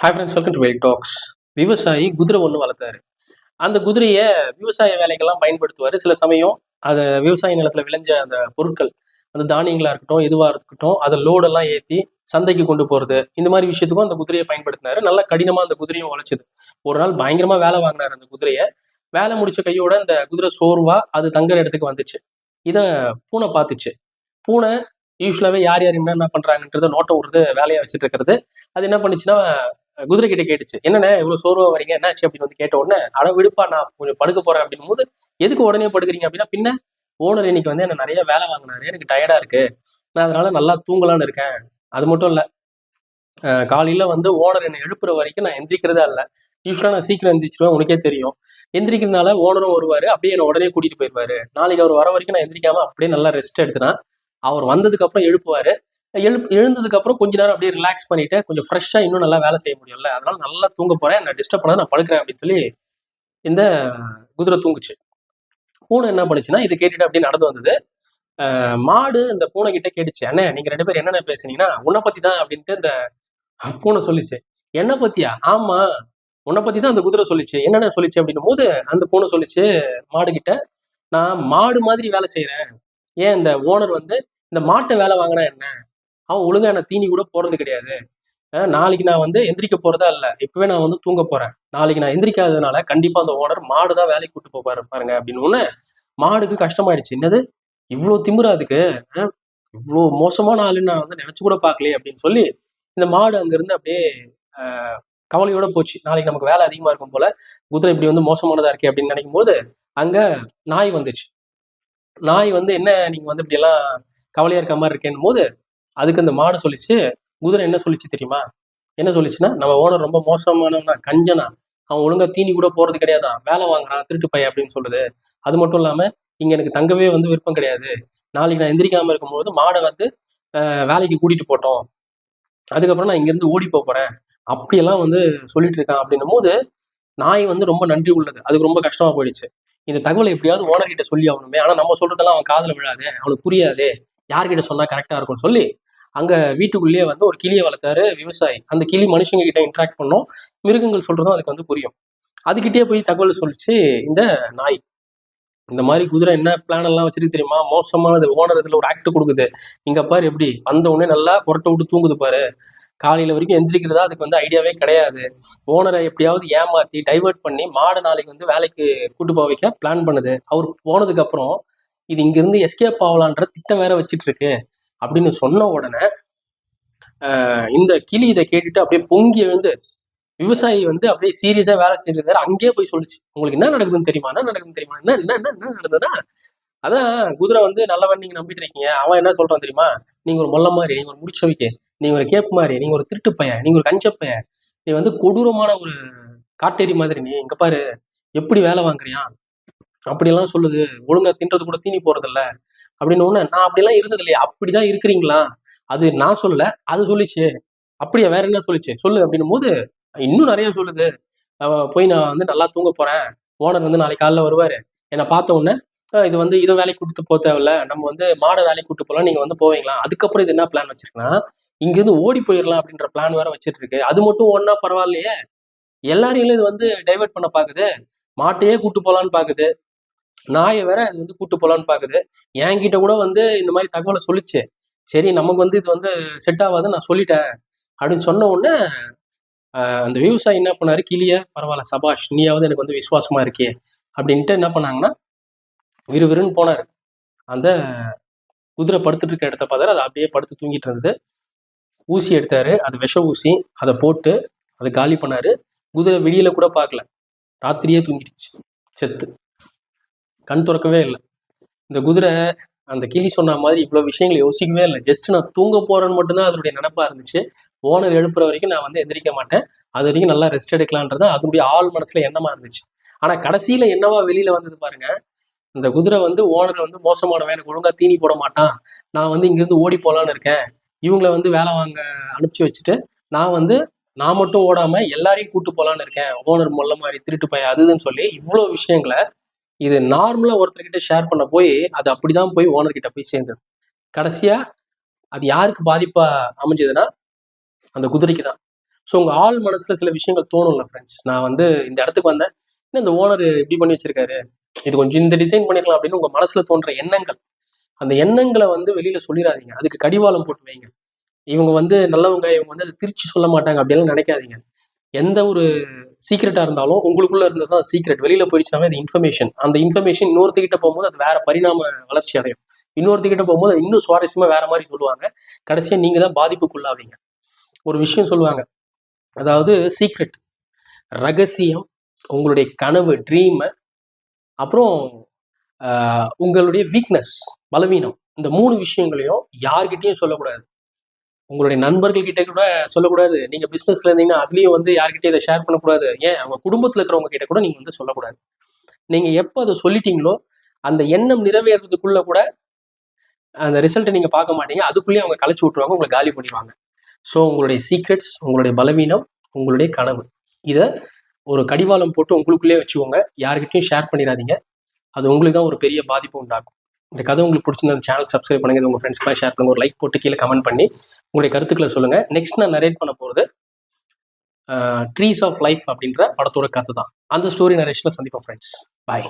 Hi friends welcome to Vel talks விவசாயி குதிரை ஒன்று வளர்த்தாரு. அந்த குதிரையை விவசாய வேலைக்கெல்லாம் பயன்படுத்துவார். சில சமயம் அதை விவசாய நிலத்தில் விளைஞ்ச அந்த பொருட்கள் அந்த தானியங்களாக இருக்கட்டும் எதுவாக இருக்கட்டும் அதை லோடெல்லாம் ஏற்றி சந்தைக்கு கொண்டு போகிறது இந்த மாதிரி விஷயத்துக்கும் அந்த குதிரையை பயன்படுத்தினாரு. நல்லா கடினமாக அந்த குதிரையும் உழைச்சிது. ஒரு நாள் பயங்கரமாக வேலை வாங்கினார் அந்த குதிரையை. வேலை முடிச்ச கையோட அந்த குதிரை சோர்வா அது தங்குற இடத்துக்கு வந்துச்சு. இதை பூனை பார்த்துச்சு பூனை யூஸ்வலாகவே யார் யார் என்னென்ன பண்ணுறாங்கன்றத நோட்டம் விடுறது வேலையாக வச்சுட்டு இருக்கிறது. அது என்ன பண்ணுச்சுன்னா குதிரை கிட்ட கேட்டுச்சு. என்னண்ணே இவ்வளவு சோர்வா வரீங்க? என்னாச்சு? அப்படின்னு வந்து கேட்ட உடனே அட விடுப்பா நான் கொஞ்சம் படுக்க போறேன். அப்படின்னும் போது எதுக்கு உடனே படுக்கிறீங்க? அப்படின்னா பின்ன ஓனர் இன்னைக்கு வந்து என்ன நிறைய வேலை வாங்கினாரு. எனக்கு டயர்டா இருக்கு. நான் அதனால நல்லா தூங்கலான்னு இருக்கேன். அது மட்டும் இல்ல காலையில வந்து ஓனர் என்னை எழுப்புற வரைக்கும் நான் எந்திரிக்கிறதா இல்ல. யூஸ்வலா நான் சீக்கிரம் எந்திரிச்சிருவேன். உனக்கே தெரியும். எந்திரிக்கிறதுனால ஓனரும் வருவாரு. அப்படியே என்னை உடனே கூட்டிட்டு போயிருவாரு. நாளைக்கு அவர் வர வரைக்கும் நான் எந்திரிக்காம அப்படியே நல்லா ரெஸ்ட் எடுத்துனா அவர் வந்ததுக்கு அப்புறம் எழுப்புவாரு. எழு எழுந்ததுக்கப்புறம் கொஞ்ச நேரம் அப்படியே ரிலாக்ஸ் பண்ணிட்டு கொஞ்சம் ஃப்ரெஷ்ஷாக இன்னும் நல்லா வேலை செய்ய முடியல அதனால நல்லா தூங்க போகிறேன் நான் டிஸ்டர்ப் பண்ணாத நான் படுக்கிறேன் அப்படின்னு சொல்லி இந்த குதிரை தூங்குச்சு. பூனை என்ன பண்ணுச்சுன்னா இது கேட்டுட்டு அப்படியே நடந்து வந்தது. மாடு இந்த பூனை கிட்ட கேட்டுச்சு அண்ணே நீங்க ரெண்டு பேரும் என்னென்ன பேசுனீங்கன்னா உன்னை பத்தி தான் அப்படின்ட்டு இந்த பூனை சொல்லிச்சு. என்ன பத்தியா? ஆமா உன்னை பத்தி தான் அந்த குதிரை சொல்லிச்சு. என்னென்ன சொல்லிச்சு? அப்படின்னும் போது அந்த பூனை சொல்லிச்சு மாடு கிட்ட நான் மாடு மாதிரி வேலை செய்யறேன் ஏன் இந்த ஓனர் வந்து இந்த மாட்டை வேலை வாங்கினா என்ன? அவன் ஒழுங்கா என்ன தீனி கூட போறது கிடையாது. நாளைக்கு நான் வந்து எந்திரிக்க போறதா இல்ல. இப்பவே நான் வந்து தூங்க போறேன். நாளைக்கு நான் எந்திரிக்காததுனால கண்டிப்பா அந்த ஓனர் மாடு தான் வேலைக்கு கூட்டு போப்பாரு பாருங்க அப்படின்னு ஒண்ணு மாடுக்கு கஷ்டமாயிடுச்சு. என்னது? இவ்வளோ திமுறா அதுக்கு? அஹ் இவ்வளோ மோசமான ஆளுன்னு நான் வந்து நினைச்சு கூட பார்க்கலையே அப்படின்னு சொல்லி இந்த மாடு அங்கிருந்து அப்படியே கவலையோட போச்சு. நாளைக்கு நமக்கு வேலை அதிகமா இருக்கும் போல. குதிரை இப்படி வந்து மோசமானதா இருக்கே அப்படின்னு நினைக்கும் போது அங்க நாய் வந்துச்சு. நாய் வந்து என்ன நீங்க வந்து இப்படி எல்லாம் கவலையா இருக்க மாதிரி இருக்கேன்னு போது அதுக்கு அந்த மாடு சொல்லிச்சு குதிரை என்ன சொல்லிச்சு தெரியுமா? என்ன சொல்லிச்சுன்னா நம்ம ஓனர் ரொம்ப மோசமானவனா கஞ்சனா அவன் ஒழுங்கா தீனி கூட போறது கிடையாதான் வேலை வாங்குறான் திருட்டு பையன் அப்படின்னு சொல்லுது. அது மட்டும் இல்லாம இங்க எனக்கு தங்கவே வந்து விருப்பம் கிடையாது. நாளைக்கு நான் எந்திரிக்காம இருக்கும்போது மாடை வந்து வேலைக்கு கூட்டிட்டு போட்டோம். அதுக்கப்புறம் நான் இங்கிருந்து ஓடி போப் போறேன். அப்படியெல்லாம் வந்து சொல்லிட்டு இருக்கான் அப்படின்னும் போது நாய் வந்து ரொம்ப நன்றி உள்ளது. அதுக்கு ரொம்ப கஷ்டமா போயிடுச்சு. இந்த தகவலை எப்படியாவது ஓனர் கிட்ட சொல்லி ஆகணுமே. ஆனா நம்ம சொல்றதெல்லாம் அவன் காதல விழாது அவனுக்கு புரியாது யார்கிட்ட சொன்னா கரெக்டா இருக்கும்னு சொல்லி அங்கே வீட்டுக்குள்ளேயே வந்து ஒரு கிளியை வளர்த்தாரு விவசாயி. அந்த கிளி மனுஷங்க கிட்ட இன்ட்ராக்ட் பண்ணோம். மிருகங்கள் சொல்கிறதும் அதுக்கு வந்து புரியும். அதுக்கிட்டே போய் தகவல் சொல்லிச்சு இந்த நாய். இந்த மாதிரி குதிரை என்ன பிளான் எல்லாம் வச்சிருக்கு தெரியுமா? மோசமானது. ஓனர் இதில் ஒரு ஆக்ட் கொடுக்குது. இங்கே பாரு எப்படி. வந்த உடனே நல்லா புரட்ட விட்டு தூங்குது பாரு. காலையில் வரைக்கும் எந்திரிக்கிறதா அதுக்கு வந்து ஐடியாவே கிடையாது. ஓனரை எப்படியாவது ஏமாற்றி டைவர்ட் பண்ணி மாடு நாளைக்கு வந்து வேலைக்கு கூட்டு போக வைக்க பிளான் பண்ணுது. அவர் போனதுக்கப்புறம் இது இங்கேருந்து எஸ்கேப் ஆகலான்ற திட்டம் வேற வச்சிட்டு இருக்கு. அப்படின்னு சொன்ன உடனே ஆஹ் இந்த கிளி இதை கேட்டுட்டு அப்படியே பொங்கி எழுந்து விவசாயி வந்து அப்படியே சீரியஸா வேலை செய்யறாரு அங்கேயே போய் சொல்லுச்சு. உங்களுக்கு என்ன நடக்குதுன்னு தெரியுமா? என்ன நடக்குதுன்னு தெரியுமா? என்ன என்ன என்ன நடந்ததுன்னா அதான் குதிரை வந்து நல்லவன் நீங்க நம்பிட்டு இருக்கீங்க. அவன் என்ன சொல்றான் தெரியுமா? நீங்க ஒரு மொல்ல மாதிரி நீங்க ஒரு முடிச்சவிக்க நீங்க ஒரு கேப் மாதிரி நீங்க ஒரு திருட்டு பையன் நீங்க ஒரு கஞ்ச பையன் நீ வந்து கொடூரமான ஒரு காட்டேரி மாதிரி நீ இங்க பாரு எப்படி வேலை வாங்குறியா அப்படியெல்லாம் சொல்லுது. ஒழுங்கா தின்றது கூட தீனி போறதில்ல. அப்படின்னு ஒண்ணு நான் அப்படிலாம் இருந்தது இல்லையா அப்படிதான் இருக்கிறீங்களா? அது நான் சொல்லல அது சொல்லிச்சு. அப்படியா வேற என்ன சொல்லிச்சு? சொல்லு அப்படின்னும் போது இன்னும் நிறைய சொல்லுது. போய் நான் வந்து நல்லா தூங்க போறேன். ஓனர் வந்து நாளைக்கு காலைல வருவாரு. என்னை பார்த்த உடனே இது வந்து இதை வேலைக்கு கூட்டு போக தேவையில்ல. நம்ம வந்து மாடை வேலைக்கு கூட்டு போகலாம் நீங்க வந்து போவீங்களா? அதுக்கப்புறம் இது என்ன பிளான் வச்சிருக்குன்னா இங்கிருந்து ஓடி போயிடலாம் அப்படின்ற பிளான் வேற வச்சிட்டு இருக்கு அது மட்டும் ஒன்னா பரவாயில்லையே. எல்லாரையும் இது வந்து டைவர்ட் பண்ண பாக்குது. மாட்டையே கூட்டு போலான்னு பாக்குது. நாயை வேற இது வந்து கூட்டு போலான்னு பாக்குது. என்கிட்ட கூட வந்து இந்த மாதிரி தகவலை சொல்லிச்சு. சரி நமக்கு வந்து இது வந்து செட் ஆகாது நான் சொல்லிட்டேன். அப்படின்னு சொன்ன உடனே அந்த விவசாயி என்ன பண்ணாரு? கிளிய பரவாயில்ல சபாஷ் நீயாவது எனக்கு வந்து விசுவாசமா இருக்கே. அப்படின்ட்டு என்ன பண்ணாங்கன்னா விறுவிறுன்னு போனார். அந்த குதிரை படுத்துட்டு இருக்க இடத்த பார்த்தாரு. அது அப்படியே படுத்து தூங்கிட்டு இருந்தது. ஊசி எடுத்தாரு. அது விஷ ஊசி. அதை போட்டு அதை காலி பண்ணாரு. குதிரை விடியல கூட பார்க்கல. ராத்திரியே தூங்கிடுச்சு. செத்து. கண் திறக்கவே இல்லை. இந்த குதிரை அந்த கிளி சொன்ன மாதிரி இவ்வளோ விஷயங்களை யோசிக்கவே இல்லை. ஜஸ்ட் நான் தூங்க போறேன்னு மட்டும்தான் அதனுடைய நினைப்பா இருந்துச்சு. ஓனர் எழுப்புற வரைக்கும் நான் வந்து எந்திரிக்க மாட்டேன். அது வரைக்கும் நல்லா ரெஸ்ட் எடுக்கலான்றது அதனுடைய ஆள் மனசுல எண்ணமா இருந்துச்சு. ஆனால் கடைசியில என்னவா வெளியில வந்தது பாருங்க. இந்த குதிரை வந்து ஓனர் வந்து மோசமானவன் எனக்கு ஒழுங்கா தீனி போட மாட்டான். நான் வந்து இங்கிருந்து ஓடி போகலான்னு இருக்கேன். இவங்கள வந்து வேலை வாங்க அனுப்பிச்சி வச்சுட்டு நான் வந்து நான் மட்டும் ஓடாமல் எல்லாரையும் கூட்டு போகலான்னு இருக்கேன். ஓனர் மொல்ல மாதிரி திருட்டு பையன் அதுன்னு சொல்லி இவ்வளோ விஷயங்களை இது நார்மலா ஒருத்தர்கிட்ட ஷேர் பண்ண போய் அது அப்படிதான் போய் ஓனர்கிட்ட போய் சேர்ந்தது கடைசியா அது யாருக்கு பாதிப்பா அமைஞ்சதுன்னா அந்த குதிரைக்கு தான் ஸோ உங்கள் ஆள் மனசில் சில விஷயங்கள் தோணும்ல ஃப்ரெண்ட்ஸ் நான் வந்து இந்த இடத்துக்கு வந்தேன். என்ன இந்த ஓனர் இப்படி பண்ணி வச்சிருக்காரு? இது கொஞ்சம் இந்த டிசைன் பண்ணிருக்கலாம் அப்படின்னு உங்கள் மனசில் தோன்ற எண்ணங்கள். அந்த எண்ணங்களை வந்து வெளியில் சொல்லிடாதீங்க. அதுக்கு கடிவாளம் போட்டு வைங்க. இவங்க வந்து நல்லவங்க இவங்க வந்து அதை திருச்சி சொல்ல மாட்டாங்க. அப்படியெல்லாம் நினைக்காதீங்க. எந்த ஒரு சீக்ரெட்டாக இருந்தாலும் உங்களுக்குள்ள இருந்தது தான் சீக்ரெட் வெளியில் போயிடுச்சுனாவே அது இன்ஃபர்மேஷன் அந்த இன்ஃபர்மேஷன் இன்னொருத்திட்ட போகும்போது அது வேற பரிணாம வளர்ச்சி அடையும். இன்னொருத்திட்ட போகும்போது அது இன்னும் சுவாரஸ்யமாக வேற மாதிரி சொல்லுவாங்க. கடைசியாக நீங்கள் தான் பாதிப்புக்குள்ளாவீங்க. ஒரு விஷயம் சொல்லுவாங்க. அதாவது சீக்ரெட் ரகசியம் உங்களுடைய கனவு ட்ரீமை அப்புறம் உங்களுடைய வீக்னஸ் பலவீனம். இந்த மூணு விஷயங்களையும் யார்கிட்டையும் சொல்லக்கூடாது. உங்களுடைய நண்பர்கள் கிட்ட கூட சொல்லக்கூடாது. நீங்க பிசினஸ்ல இருந்தீங்கன்னா அதுலயும் வந்து யார்கிட்டயும் இதை ஷேர் பண்ணக்கூடாது. ஏன்? அவங்க குடும்பத்துல இருக்கிறவங்க கிட்ட கூட நீங்க வந்து சொல்லக்கூடாது. நீங்க எப்போ அதை சொல்லிட்டீங்களோ அந்த எண்ணம் நிறைவேறதுக்குள்ள கூட அந்த ரிசல்ட்டை நீங்க பார்க்க மாட்டீங்க. அதுக்குள்ளேயே அவங்க கலைச்சு விட்டுருவாங்க உங்களை காலி பண்ணிடுவாங்க. ஸோ உங்களுடைய சீக்ரெட்ஸ் உங்களுடைய பலவீனம் உங்களுடைய கனவு. இதை ஒரு கடிவாளம் போட்டு உங்களுக்குள்ளேயே வச்சுக்கோங்க. யார்கிட்டையும் ஷேர் பண்ணிடாதீங்க. அது உங்களுக்கு தான் ஒரு பெரிய பாதிப்பு உண்டாக்கும். இந்த கதை உங்களுக்கு பிடிச்சிருந்த அந்த சேனல் சப்ஸ்கிரைப் பண்ணுங்க. இது உங்க ஃப்ரெண்ட்ஸ்க்குலாம் ஷேர் பண்ணுங்க. ஒரு லைக் போட்டு கீழே கமெண்ட் பண்ணி உங்களுடைய கருத்துக்களை சொல்லுங்க. நெக்ஸ்ட் நான் நரேட் பண்ண போகிறது ட்ரீஸ் ஆஃப் லைஃப் அப்படின்ற படத்தோட கதை தான் அந்த ஸ்டோரி நரேஷனில் சந்திப்போம் ஃப்ரெண்ட்ஸ் பாய்